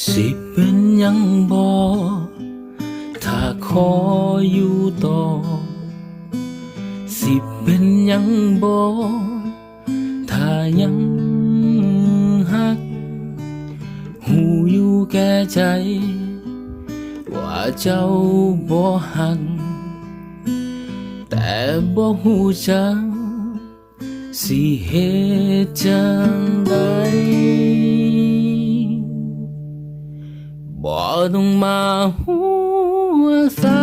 สิเป็นยังบอถ้าขออยู่ต่อ สิเป็นยังบอถ้ายังหัก หูอยู่แก่ใจ ว่าเจ้าบ่หัก แต่บ่หูจังสิเหตุจังได ต้องมาหัวซา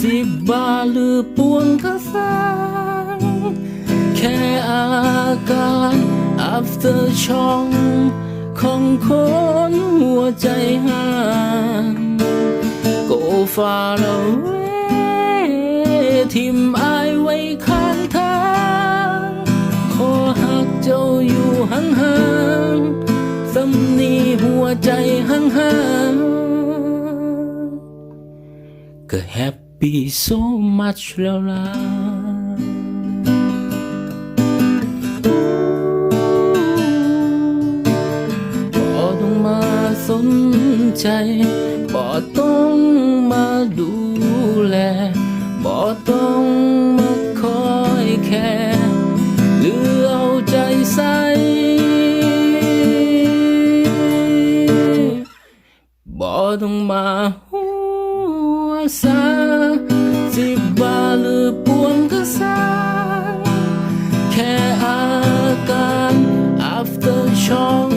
สิบบาหรือปวงกระสังแค่อาการ after ช่องของคนหัวใจห่าง go far away ทิมอ ใจห่างๆก็ happy so much แล้วล่ะบ่ต้องมาสนใจบ่ต้องมาดูแลบ่ต้อง ต้องมาหัวซาสิบบาหรือปวงก็สร้างแค่อาการ after ช่อง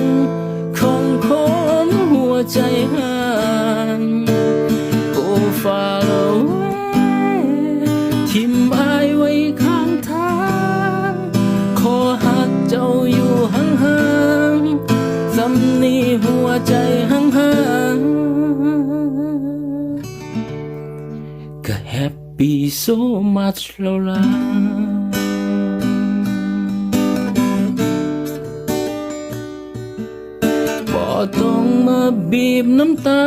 ของคนหัวใจห่าง go far away ทิมอายไว้ข้างทาง ขอหักเจ้าอยู่ห่างๆสำนีหัวใจ ๆก็ happy so much แล้วล่ะบ่ต้องมาบีบน้ำตา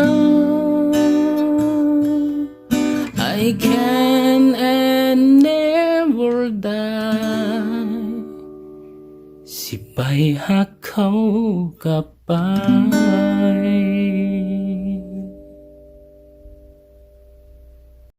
I can and never die สิไปหั